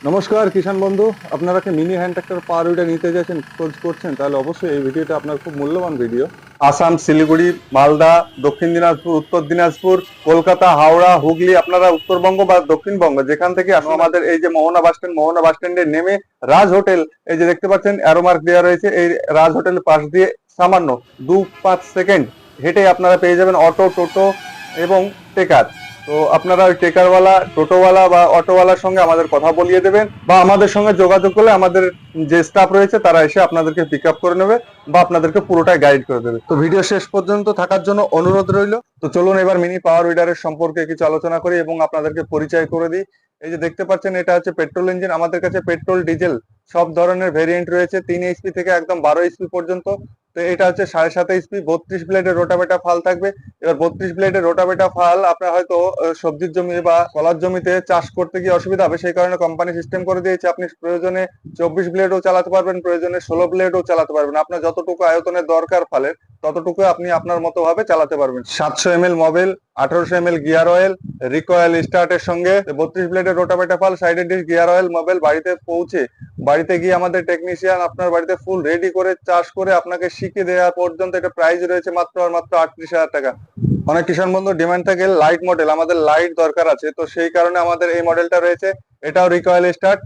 নমস্কার কিষাণ বন্ধু। আপনারা কি mini hand tractor power weeder নিতে চাইছেন খোঁজ করছেন? তাহলে অবশ্যই এই ভিডিওটা আপনার খুব মূল্যবান ভিডিও। আসাম শিলিগুড়ি মালদা দক্ষিণ দিনাজপুর উত্তর দিনাজপুর কলকাতা হাওড়া হুগলি আপনারা উত্তরবঙ্গ বা দক্ষিণবঙ্গ যেখান থেকে আমাদের এই যে মোহনা বাস স্ট্যান্ড মোহনা বাস স্ট্যান্ডে নেমে রাজ হোটেল এই যে দেখতে পাচ্ছেন অ্যারোমার্ক দেওয়া রয়েছে এই রাজ হোটেলের পাশ দিয়ে সামান্য দু পাঁচ সেকেন্ড হেঁটে আপনারা পেয়ে যাবেন অটো টোটো এবং টেকার। তো আপনারা ওই টেকারওয়ালা টোটোওয়ালা বা অটোওয়ালার সঙ্গে আমাদের কথা বলিয়ে দেবেন বা আমাদের সঙ্গে যোগাযোগ করলে আমাদের যে স্টাফ রয়েছে, তারা এসে আপনাদেরকে পিক আপ করে নেবে বা আপনাদেরকে পুরোটাই গাইড করে দেবে। তো ভিডিও শেষ পর্যন্ত থাকার জন্য অনুরোধ রইল। তো চলুন এবার মিনি পাওয়ার উইডারের সম্পর্কে কিছু আলোচনা করি এবং আপনাদেরকে পরিচয় করে দিই। এই যে দেখতে পাচ্ছেন, এটা হচ্ছে পেট্রোল ইঞ্জিন আমাদের কাছে পেট্রোল ডিজেল সব ধরনের ভেরিয়েন্ট রয়েছে। তিন এইচপি থেকে একদম বারো এইচপি পর্যন্ত। তো এটা হচ্ছে সাড়ে সাত এইচপি বত্রিশ ব্লেডের রোটাবেটা ফাল থাকবে। এবার বত্রিশ ব্লেডের রোটাবেটা ফাল আপনার হয়তো সবজির জমি বা কলার জমিতে চাষ করতে গিয়ে অসুবিধা হবে। সেই কারণে কোম্পানি সিস্টেম করে দিয়েছে। আপনি প্রয়োজনে চব্বিশ ব্লেডও চালাতে পারবেন, প্রয়োজনে ষোলো ব্লেডও চালাতে পারবেন। আপনার যতটুকু আয়তনের দরকার ফালের, ততটুকু আপনি আপনার মতো ভাবে চালাতে পারবেন। সাতশো এম এল মোবিল আঠারোশো M L gear oil recoil স্টার্টের সঙ্গে বত্রিশ ব্লেডের রোটাবেটা ফাল সাইডের ডিশ গিয়ার অয়েল মোবাইল বাড়িতে পৌঁছে, বাড়িতে গিয়ে আমাদের টেকনিশিয়ান আপনার বাড়িতে ফুল রেডি করে চাষ করে আপনাকে শিখে দেওয়া পর্যন্ত এটা প্রাইস রয়েছে মাত্র আর মাত্র আটত্রিশ হাজার টাকা। অনেক কিষাণ বন্ধু ডিমান্ড থাকে লাইট মডেল আমাদের লাইট দরকার আছে, তো সেই কারণে আমাদের এই মডেলটা রয়েছে, এটাও রিকয়েল স্টার্ট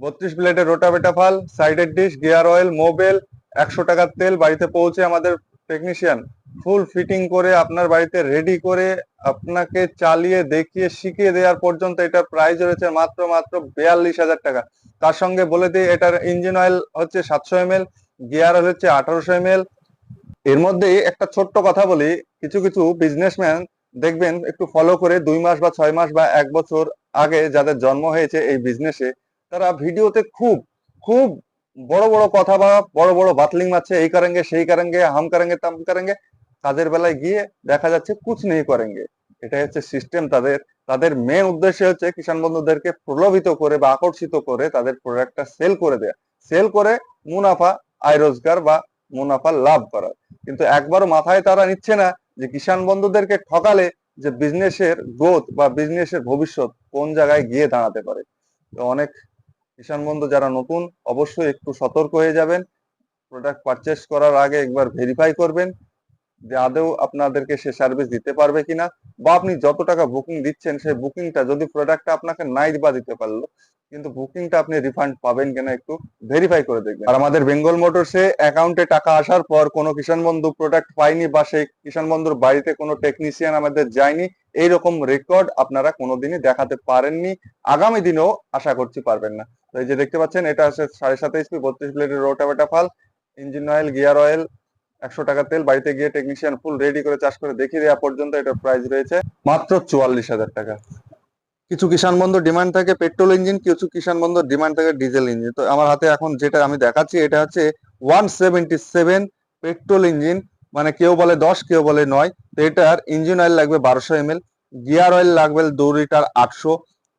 বত্রিশ ব্লেডের রোটাবেটা ফাল, সাইডের ডিশ গিয়ার অয়েল মোবেল একশো টাকার তেল বাড়িতে পৌঁছে আমাদের টেকনিশিয়ান ফুল ফিটিং করে আপনার বাড়িতে রেডি করে আপনাকে চালিয়ে, দেখিয়ে, শিখিয়ে দেওয়ার পর্যন্ত এটার প্রাইস রয়েছে মাত্র মাত্র বিয়াল্লিশ হাজার টাকা। তার সঙ্গে বলে দিই, এটার ইঞ্জিন অয়েল হচ্ছে সাতশো এম গিয়ার অয়েল হচ্ছে আঠারোশো এম এর মধ্যে একটা ছোট্ট কথা বলি, কিছু কিছু বিজনেসম্যান দেখবেন, একটু ফলো করে দুই মাস বা ছয় মাস বা এক বছর আগে যাদের জন্ম হয়েছে এই বিজনেসে তারা ভিডিওতে খুব খুব বড় বড় কথা বা বড় বড় বাতলিং মারছে, এই করেঙ্গে, সেই করেঙ্গে, হাম কারেঙ্গে, তাম করেঙ্গে কাজের বেলায় গিয়ে দেখা যাচ্ছে কুছ নেই করেঙ্গে। এটাই হচ্ছে সিস্টেম তাদের তাদের মেন উদ্দেশ্য হচ্ছে কিষাণ বন্ধুদেরকে প্রলোভিত করে বা আকর্ষিত করে তাদের প্রোডাক্টটা সেল করে দেয়া। সেল করে মুনাফা, আয় রোজগার বা মুনাফা লাভ করা কিন্তু একবারও মাথায় তারা নিচ্ছে না যে কিষাণ বন্ধুদেরকে ঠকালে যে বিজনেসের গ্রোথ বা বিজনেসের ভবিষ্যৎ কোন জায়গায় গিয়ে দাঁড়াতে পারে। তো অনেক কিষাণ বন্ধু যারা নতুন, অবশ্যই একটু সতর্ক হয়ে যাবেন। প্রোডাক্ট পারচেস করার আগে একবার ভেরিফাই করবেন। যে আদৌ আপনাদেরকে সে সার্ভিস দিতে পারবে কিনা বা আপনি যত টাকা বুকিং দিচ্ছেন, সেই বুকিংটা যদি প্রোডাক্টটা আপনাকে নাই বা দিতে পারল, কিন্তু বুকিংটা আপনি রিফান্ড পাবেন কিনা একটু ভেরিফাই করে দেখবেন। আর আমাদের বেঙ্গল মোটরসে অ্যাকাউন্টে টাকা আসার পর কোনো কিষাণ বন্ধু প্রোডাক্ট পাইনি বা সেই কিষাণ বন্ধুর বাড়িতে কোনো টেকনিশিয়ান আমাদের যায়নি, এইরকম রেকর্ড আপনারা কোনোদিনই দেখাতে পারেননি। আগামী দিনেও আশা করছি পারবেন না। তো এই যে দেখতে পাচ্ছেন, এটা হচ্ছে সাড়ে সাত এইচপি বত্রিশ ব্লেডের রোটাবেটা ফাল ইঞ্জিন অয়েল গিয়ার অয়েল একশো টাকা তেল, বাড়িতে গিয়ে টেকনিশিয়ান ফুল রেডি করে চাষ করে দেখিয়ে দেওয়া পর্যন্ত এটার প্রাইস রয়েছে মাত্র চুয়াল্লিশ হাজার টাকা। কিছু কিষাণ বন্ধু ডিমান্ড থাকে পেট্রোল ইঞ্জিন কিছু কিষাণ বন্ধু ডিমান্ড থাকে ডিজেল ইঞ্জিন তো আমার হাতে এখন যেটা আমি দেখাচ্ছি, এটা হচ্ছে one seventy seven petrol engine মানে কেউ বলে দশ, কেউ বলে নয়। তো এটার ইঞ্জিন অয়েল লাগবে বারোশো এম গিয়ার অয়েল লাগবে দু লিটার আটশো।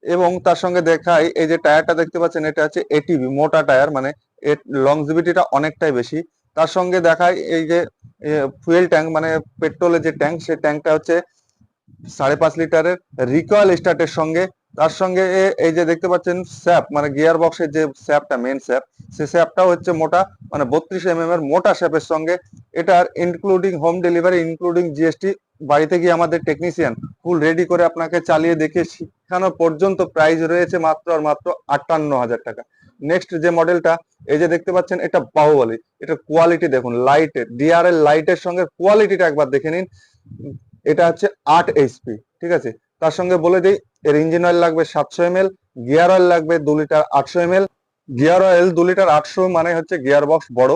এবং তার সঙ্গে দেখাই, এই যে টায়ারটা দেখতে পাচ্ছেন, এটা হচ্ছে এটিভি মোটা টায়ার মানে এর লংজিভিটিটা অনেকটাই বেশি। তার সঙ্গে দেখায় এই যে ফুয়েল ট্যাঙ্ক মানে পেট্রোলের যে ট্যাঙ্ক সেই ট্যাঙ্কটা হচ্ছে সাড়ে পাঁচ লিটারের রিকয়েল স্টার্টের সঙ্গে। তার সঙ্গে এই যে দেখতে পাচ্ছেন স্যাপ মানে গিয়ার বক্সের যে স্যাপটা মেন স্যাপ সেই স্যাপটাও হচ্ছে মোটা মানে বত্রিশ এম এর মোটা স্যাপের সঙ্গে। এটার including home delivery including GST বাড়িতে গিয়ে আমাদের টেকনিশিয়ান ফুল রেডি করে আপনাকে চালিয়ে দেখে শিখানো পর্যন্ত প্রাইস রয়েছে মাত্র আর মাত্র আটান্ন হাজার টাকা। নেক্সট যে মডেলটা এই যে দেখতে পাচ্ছেন, এটা বাহুবলী। এটা কোয়ালিটি দেখুন লাইটের ডিআরএল লাইটের সঙ্গে কোয়ালিটিটা একবার দেখে নিন। এটা হচ্ছে আট এইচপি ঠিক আছে? তার সঙ্গে বলে দিই, এর ইঞ্জিন অয়েল লাগবে সাতশো এম গিয়ার অয়েল লাগবে দু লিটার আটশো এম গিয়ার অয়েল দু লিটার আটশো মানে হচ্ছে গিয়ার বক্স বড়।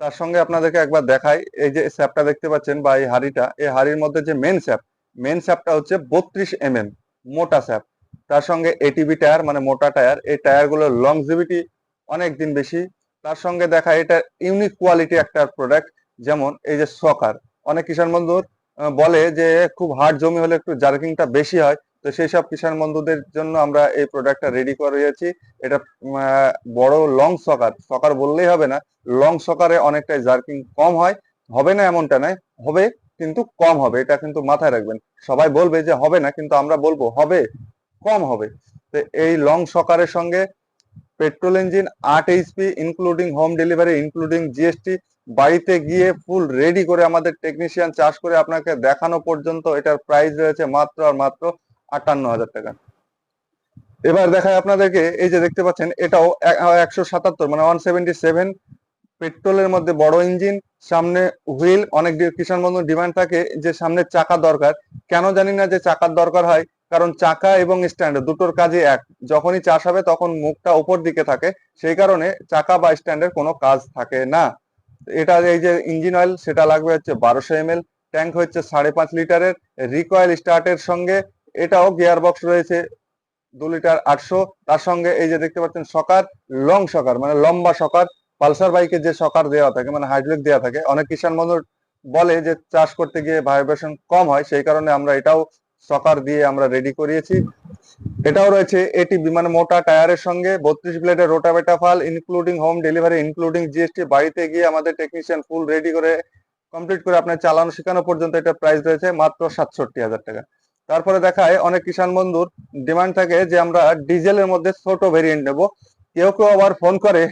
তার সঙ্গে আপনাদেরকে একবার দেখাই, এই যে স্যাপটা দেখতে পাচ্ছেন বা এই হাড়িটা, এই হাড়ির মধ্যে যে মেন স্যাপ মেন স্যাপটা হচ্ছে বত্রিশ এম মোটা স্যাপ। তার সঙ্গে এটিভি টায়ার মানে মোটা টায়ার এই টায়ারগুলোর লংজিভিটি অনেক দিন বেশি। তার সঙ্গে দেখা, এটা ইউনিক কোয়ালিটি একটা প্রোডাক্ট যেমন এই যে সকার অনেক কিষাণ বন্ধুর বলে যে খুব হার্ড জমি হলে একটু জার্কিংটা বেশি হয়। তো সেই সব কিষাণ বন্ধুদের জন্য আমরা এই প্রোডাক্টটা রেডি করিয়েছি। এটা বড় লং সকার সকার বললেই হবে না লং সকারে অনেকটাই জার্কিং কম হয়। হবে না এমনটা নয়, হবে, কিন্তু কম হবে। এটা কিন্তু মাথায় রাখবেন। সবাই বলবে যে হবে না, কিন্তু আমরা বলব হবে। কম হবে। তো এই লং সকারের সঙ্গে পেট্রোল ইঞ্জিন আট HP including home delivery including GST বাড়িতে গিয়ে ফুল রেডি করে আমাদের টেকনিশিয়ান চার্জ করে আপনাকে দেখানো পর্যন্ত এটার প্রাইস রয়েছে মাত্র আর মাত্র আটান্ন হাজার টাকা। এবার দেখায় আপনাদেরকে, এই যে দেখতে পাচ্ছেন, এটাও একশো সাতাত্তর মানে ওয়ান সেভেন্টি সেভেন পেট্রোলের মধ্যে বড় ইঞ্জিন সামনে হুইল অনেক কিষাণ বন্ধু ডিমান্ড থাকে যে সামনে চাকা দরকার। কেন জানি না যে চাকার দরকার হয় কারণ চাকা এবং স্ট্যান্ড দুটোর কাজে এক। যখনই চাষ হবে, তখন মুখটা উপর দিকে থাকে। সেই কারণে চাকা বা স্ট্যান্ডের কোনো কাজ থাকে না। এটা এই যে ইঞ্জিন অয়েল, সেটা লাগবে হচ্ছে বারোশো এম ট্যাঙ্ক হচ্ছে সাড়ে পাঁচ লিটারের। রিকয়েল স্টার্টের সঙ্গে এটাও গিয়ার বক্স রয়েছে দু লিটার আটশো। তার সঙ্গে এই যে দেখতে পাচ্ছেন সকার, লং সকার মানে লম্বা সকার। পালসার বাইকে যে সকার দেওয়া থাকে মানে হাইড্রোলিক দেওয়া থাকে, অনেক কিষাণ বন্ধু বলে যে চাষ করতে গিয়ে ভাইব্রেশন কম হয়, সেই কারণে আমরা এটাও সকার দিয়ে আমরা রেডি করিয়েছি। এটাও রয়েছে এটি বিমান মোটা টায়ারের সঙ্গে, বত্রিশ ব্লেডের রোটাভেটা ফাল including home delivery including GST বাড়িতে গিয়ে আমাদের টেকনিশিয়ান ফুল রেডি করে কমপ্লিট করে আপনার চালানো শেখানো পর্যন্ত এটা প্রাইস রয়েছে মাত্র সাতষট্টি হাজার টাকা। তারপরে দেখায় অনেক কিষাণ বন্ধুর ডিমান্ড থাকে যে আমরা ডিজেলের মধ্যে ছোট ভেরিয়েন্ট নেব। কেউ কেউ আবার ফোন করে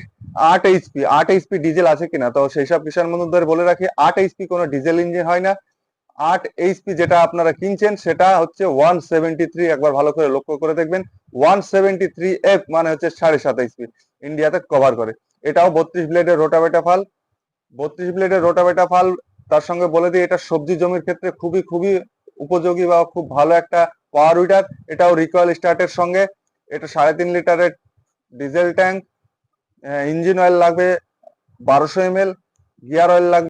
আট এইচপি আট এইচপি ডিজেল আছে কিনা? তো সেই সব কিষাণ বন্ধুদের বলে রাখি, আট এইচপি কোনো ডিজেল ইঞ্জিন হয় না। আট এইচপি যেটা আপনারা কিনছেন, সেটা হচ্ছে ওয়ান সেভেন্টি থ্রি, একবার ভালো করে লক্ষ্য করে দেখবেন। ওয়ান সেভেন্টি থ্রি এফ মানে হচ্ছে সাড়ে সাত এইচপি, ইন্ডিয়াতে কভার করে। এটাও বত্রিশ ব্লেডের রোটাভেটা ফাল বত্রিশ ব্লেডের রোটাভেটা ফাল তার সঙ্গে বলে দিই, এটা সবজি জমির ক্ষেত্রে খুবই খুবই উপযোগী বা খুব ভালো একটা পাওয়ার উইডার এটাও রিকয়েল স্টার্টের সঙ্গে। এটা সাড়ে তিন লিটারের ডিজেল ট্যাঙ্ক ইঞ্জিন অয়েল লাগবে বারোশো এম গিয়ার অয়েল লাগবে